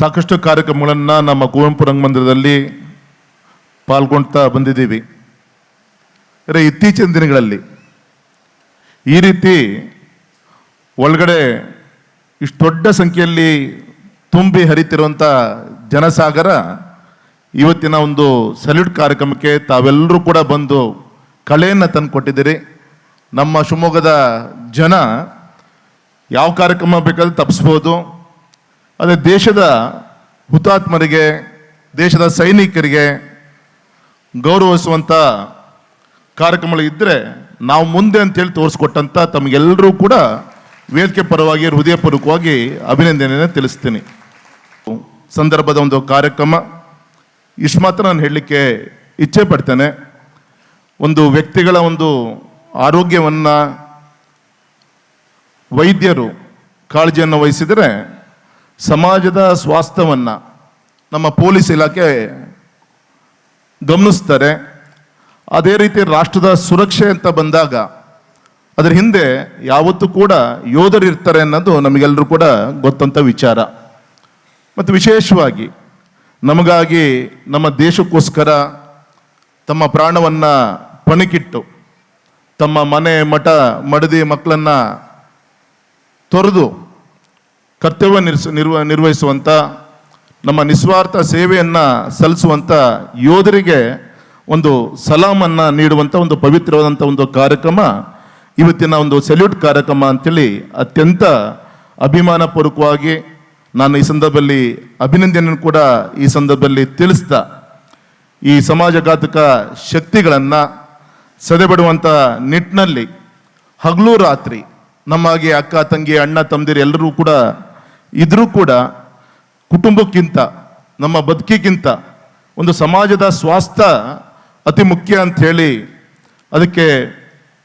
ಸಾಕಷ್ಟು ಕಾರ್ಯಕ್ರಮಗಳನ್ನು ನಮ್ಮ ಕುವೆಂಪು ರಂಗಮಂದಿರದಲ್ಲಿ ಪಾಲ್ಗೊಳ್ತಾ ಬಂದಿದ್ದೀವಿ. ಆದರೆ ಇತ್ತೀಚಿನ ದಿನಗಳಲ್ಲಿ ಈ ರೀತಿ ಒಳಗಡೆ ಇಷ್ಟು ದೊಡ್ಡ ಸಂಖ್ಯೆಯಲ್ಲಿ ತುಂಬಿ ಹರಿತಿರುವಂಥ ಜನಸಾಗರ ಇವತ್ತಿನ ಒಂದು ಸಲ್ಯೂಟ್ ಕಾರ್ಯಕ್ರಮಕ್ಕೆ ತಾವೆಲ್ಲರೂ ಕೂಡ ಬಂದು ಕಳೆಯನ್ನು ತಂದು ಕೊಟ್ಟಿದ್ದೀರಿ. ನಮ್ಮ ಶಿವಮೊಗ್ಗದ ಜನ ಯಾವ ಕಾರ್ಯಕ್ರಮ ಬೇಕಾದ್ರೂ ತಪ್ಪಿಸ್ಬೋದು. ಅದೇ ದೇಶದ ಹುತಾತ್ಮರಿಗೆ, ದೇಶದ ಸೈನಿಕರಿಗೆ ಗೌರವಿಸುವಂಥ ಕಾರ್ಯಕ್ರಮಗಳು ಇದ್ದರೆ ನಾವು ಮುಂದೆ ಅಂತೇಳಿ ತೋರಿಸ್ಕೊಟ್ಟಂಥ ತಮಗೆಲ್ಲರೂ ಕೂಡ ವೇದಿಕೆ ಪರವಾಗಿ, ಹೃದಯಪೂರ್ವಕವಾಗಿ ಅಭಿನಂದನೆಯನ್ನು ತಿಳಿಸ್ತೀನಿ. ಸಂದರ್ಭದ ಒಂದು ಕಾರ್ಯಕ್ರಮ. ಇಷ್ಟು ಮಾತ್ರ ನಾನು ಹೇಳಲಿಕ್ಕೆ ಇಚ್ಛೆ ಪಡ್ತೇನೆ. ಒಂದು ವ್ಯಕ್ತಿಗಳ ಒಂದು ಆರೋಗ್ಯವನ್ನು ವೈದ್ಯರು ಕಾಳಜಿಯನ್ನು ವಹಿಸಿದರೆ ಸಮಾಜದ ಸ್ವಾಸ್ಥ್ಯವನ್ನು ನಮ್ಮ ಪೊಲೀಸ್ ಇಲಾಖೆ ಗಮನಿಸ್ತಾರೆ. ಅದೇ ರೀತಿ ರಾಷ್ಟ್ರದ ಸುರಕ್ಷೆ ಅಂತ ಬಂದಾಗ ಅದರ ಹಿಂದೆ ಯಾವತ್ತೂ ಕೂಡ ಯೋಧರು ಇರ್ತಾರೆ ಅನ್ನೋದು ನಮಗೆಲ್ಲರೂ ಕೂಡ ಗೊತ್ತಂತ ವಿಚಾರ. ಮತ್ತು ವಿಶೇಷವಾಗಿ ನಮಗಾಗಿ ನಮ್ಮ ದೇಶಕ್ಕೋಸ್ಕರ ತಮ್ಮ ಪ್ರಾಣವನ್ನು ಪಣಕ್ಕಿಟ್ಟು ತಮ್ಮ ಮನೆ ಮಠ ಮಡದಿ ಮಕ್ಕಳನ್ನು ತೊರೆದು ಕರ್ತವ್ಯ ನಿರ್ಸ, ನಿರ್ವ ನಿರ್ವಹಿಸುವಂಥ ನಮ್ಮ ನಿಸ್ವಾರ್ಥ ಸೇವೆಯನ್ನು ಸಲ್ಲಿಸುವಂಥ ಯೋಧರಿಗೆ ಒಂದು ಸಲಾಮನ್ನು ನೀಡುವಂಥ ಒಂದು ಪವಿತ್ರವಾದಂಥ ಒಂದು ಕಾರ್ಯಕ್ರಮ, ಇವತ್ತಿನ ಒಂದು ಸೆಲ್ಯೂಟ್ ಕಾರ್ಯಕ್ರಮ ಅಂತೇಳಿ ಅತ್ಯಂತ ಅಭಿಮಾನಪೂರ್ವಕವಾಗಿ ನಾನು ಈ ಸಂದರ್ಭದಲ್ಲಿ ಅಭಿನಂದನೆಯನ್ನು ಕೂಡ ಈ ಸಂದರ್ಭದಲ್ಲಿ ತಿಳಿಸ್ತಾ, ಈ ಸಮಾಜಘಾತಕ ಶಕ್ತಿಗಳನ್ನು ಸದೆಬಡುವಂಥ ನಿಟ್ಟಿನಲ್ಲಿ ಹಗಲು ರಾತ್ರಿ, ನಮ್ಮಾಗಿ ಅಕ್ಕ, ತಂಗಿ, ಅಣ್ಣ, ತಮ್ಮದಿರು ಎಲ್ಲರೂ ಕೂಡ ಇದ್ರೂ ಕೂಡ ಕುಟುಂಬಕ್ಕಿಂತ, ನಮ್ಮ ಬದುಕಿಗಿಂತ ಒಂದು ಸಮಾಜದ ಸ್ವಾಸ್ಥ್ಯ ಅತಿ ಮುಖ್ಯ ಅಂತ ಹೇಳಿ ಅದಕ್ಕೆ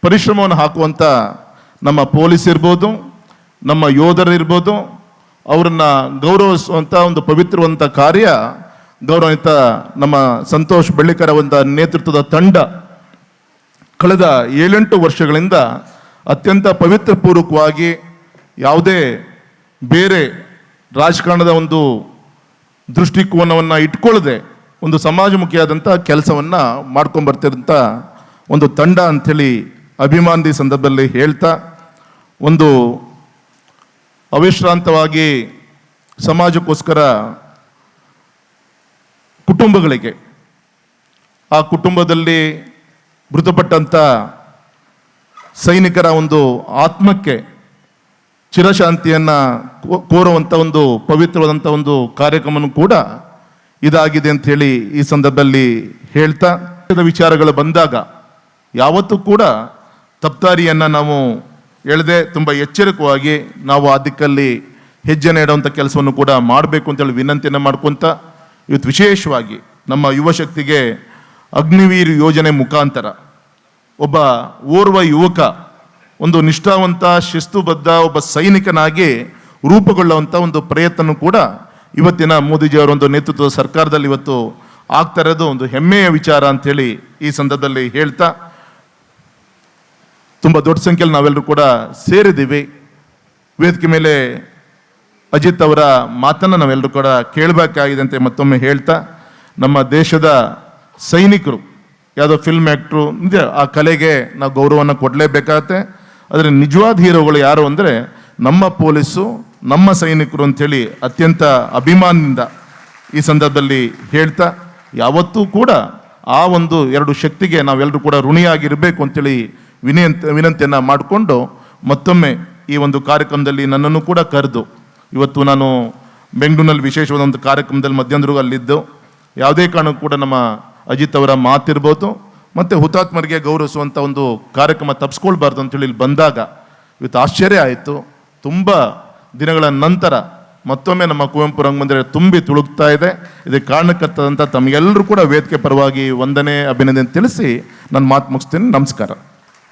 ಪರಿಶ್ರಮವನ್ನು ಹಾಕುವಂಥ ನಮ್ಮ ಪೊಲೀಸ್ ಇರ್ಬೋದು, ನಮ್ಮ ಯೋಧರಿರ್ಬೋದು ಅವರನ್ನು ಗೌರವಿಸುವಂಥ ಒಂದು ಪವಿತ್ರವಂತ ಕಾರ್ಯ ಗೌರವಿತ ನಮ್ಮ ಸಂತೋಷ್ ಬೆಳ್ಳಿಕರ ಒಂದು ನೇತೃತ್ವದ ತಂಡ ಕಳೆದ ಏಳೆಂಟು ವರ್ಷಗಳಿಂದ ಅತ್ಯಂತ ಪವಿತ್ರ ಪೂರ್ವಕವಾಗಿ ಯಾವುದೇ ಬೇರೆ ರಾಜಕಾರಣದ ಒಂದು ದೃಷ್ಟಿಕೋನವನ್ನು ಇಟ್ಕೊಳ್ಳದೆ ಒಂದು ಸಮಾಜಮುಖಿಯಾದಂಥ ಕೆಲಸವನ್ನು ಮಾಡ್ಕೊಂಬರ್ತಿರೋಂಥ ಒಂದು ತಂಡ ಅಂಥೇಳಿ ಅಭಿಮಾನದಿ ಸಂದರ್ಭದಲ್ಲಿ ಹೇಳ್ತಾ, ಒಂದು ಅವಿಶ್ರಾಂತವಾಗಿ ಸಮಾಜಕ್ಕೋಸ್ಕರ ಕುಟುಂಬಗಳಿಗೆ, ಆ ಕುಟುಂಬದಲ್ಲಿ ಮೃತಪಟ್ಟಂಥ ಸೈನಿಕರ ಒಂದು ಆತ್ಮಕ್ಕೆ ಚಿರಶಾಂತಿಯನ್ನು ಕೋರುವಂಥ ಒಂದು ಪವಿತ್ರವಾದಂಥ ಒಂದು ಕಾರ್ಯಕ್ರಮನೂ ಕೂಡ ಇದಾಗಿದೆ ಅಂತ ಹೇಳಿ ಈ ಸಂದರ್ಭದಲ್ಲಿ ಹೇಳ್ತಾ ವಿಚಾರಗಳು ಬಂದಾಗ ಯಾವತ್ತೂ ಕೂಡ ತಪ್ತಾರಿಯನ್ನು ನಾವು ಎಳೆದೆ ತುಂಬ ಎಚ್ಚರಿಕವಾಗಿ ನಾವು ಆ ದಿಕ್ಕಲ್ಲಿ ಹೆಜ್ಜೆ ನೀಡುವಂಥ ಕೆಲಸವನ್ನು ಕೂಡ ಮಾಡಬೇಕು ಅಂತೇಳಿ ವಿನಂತಿಯನ್ನು ಮಾಡ್ಕೊತ ಇವತ್ತು ವಿಶೇಷವಾಗಿ ನಮ್ಮ ಯುವಶಕ್ತಿಗೆ ಅಗ್ನಿವೀರ್ ಯೋಜನೆ ಮುಖಾಂತರ ಒಬ್ಬ ಓರ್ವ ಯುವಕ ಒಂದು ನಿಷ್ಠಾವಂತ, ಶಿಸ್ತುಬದ್ಧ ಒಬ್ಬ ಸೈನಿಕನಾಗಿ ರೂಪುಗೊಳ್ಳುವಂಥ ಒಂದು ಪ್ರಯತ್ನ ಕೂಡ ಇವತ್ತಿನ ಮೋದಿಜಿಯವರ ಒಂದು ನೇತೃತ್ವದ ಸರ್ಕಾರದಲ್ಲಿ ಇವತ್ತು ಆಗ್ತಾ ಇರೋದು ಒಂದು ಹೆಮ್ಮೆಯ ವಿಚಾರ ಅಂಥೇಳಿ ಈ ಸಂದರ್ಭದಲ್ಲಿ ಹೇಳ್ತಾ, ತುಂಬ ದೊಡ್ಡ ಸಂಖ್ಯೆಯಲ್ಲಿ ನಾವೆಲ್ಲರೂ ಕೂಡ ಸೇರಿದ್ದೀವಿ. ವೇದಿಕೆ ಮೇಲೆ ಅಜಿತ್ ಅವರ ಮಾತನ್ನು ನಾವೆಲ್ಲರೂ ಕೂಡ ಕೇಳಬೇಕಾಗಿದೆ ಅಂತ ಮತ್ತೊಮ್ಮೆ ಹೇಳ್ತಾ, ನಮ್ಮ ದೇಶದ ಸೈನಿಕರು, ಯಾವುದೋ ಫಿಲ್ಮ್ ಆ್ಯಕ್ಟ್ರು ಆ ಕಲೆಗೆ ನಾವು ಗೌರವವನ್ನು ಕೊಡಲೇಬೇಕಾಗತ್ತೆ. ಆದರೆ ನಿಜವಾದ ಹೀರೋಗಳು ಯಾರು ಅಂದರೆ ನಮ್ಮ ಪೊಲೀಸು, ನಮ್ಮ ಸೈನಿಕರು ಅಂಥೇಳಿ ಅತ್ಯಂತ ಅಭಿಮಾನದಿಂದ ಈ ಸಂದರ್ಭದಲ್ಲಿ ಹೇಳ್ತಾ, ಯಾವತ್ತೂ ಕೂಡ ಆ ಒಂದು ಎರಡು ಶಕ್ತಿಗೆ ನಾವೆಲ್ಲರೂ ಕೂಡ ಋಣಿಯಾಗಿರಬೇಕು ಅಂತೇಳಿ ವಿನಂತ ವಿನಂತಿಯನ್ನು ಮಾಡಿಕೊಂಡು ಮತ್ತೊಮ್ಮೆ ಈ ಒಂದು ಕಾರ್ಯಕ್ರಮದಲ್ಲಿ ನನ್ನನ್ನು ಕೂಡ ಕರೆದು, ಇವತ್ತು ನಾನು ಬೆಂಗಳೂರಿನಲ್ಲಿ ವಿಶೇಷವಾದ ಒಂದು ಕಾರ್ಯಕ್ರಮದಲ್ಲಿ ಮಧ್ಯಾಹ್ನದವರೆಗೂ ಅಲ್ಲಿದ್ದು, ಯಾವುದೇ ಕಾರಣಕ್ಕೂ ಕೂಡ ನಮ್ಮ ಅಜಿತ್ ಅವರ ಮಾತಿರ್ಬೋದು. ಮತ್ತು ಹುತಾತ್ಮರಿಗೆ ಗೌರವಿಸುವಂಥ ಒಂದು ಕಾರ್ಯಕ್ರಮ ತಪ್ಪಿಸ್ಕೊಳ್ಬಾರ್ದು ಅಂತೇಳಿ ಇಲ್ಲಿ ಬಂದಾಗ ಇವತ್ತು ಆಶ್ಚರ್ಯ ಆಯಿತು. ತುಂಬ ದಿನಗಳ ನಂತರ ಮತ್ತೊಮ್ಮೆ ನಮ್ಮ ಕುವೆಂಪು ರಂಗಮಂದಿರ ತುಂಬಿ ತುಳುಕ್ತಾ ಇದೆ. ಇದಕ್ಕೆ ಕಾರಣಕರ್ತದಂಥ ತಮಗೆಲ್ಲರೂ ಕೂಡ ವೇದಿಕೆ ಪರವಾಗಿ ವಂದನೆ, ಅಭಿನಂದನೆ ತಿಳಿಸಿ ನನ್ನ ಮಾತು ಮುಗಿಸ್ತೀನಿ. ನಮಸ್ಕಾರ.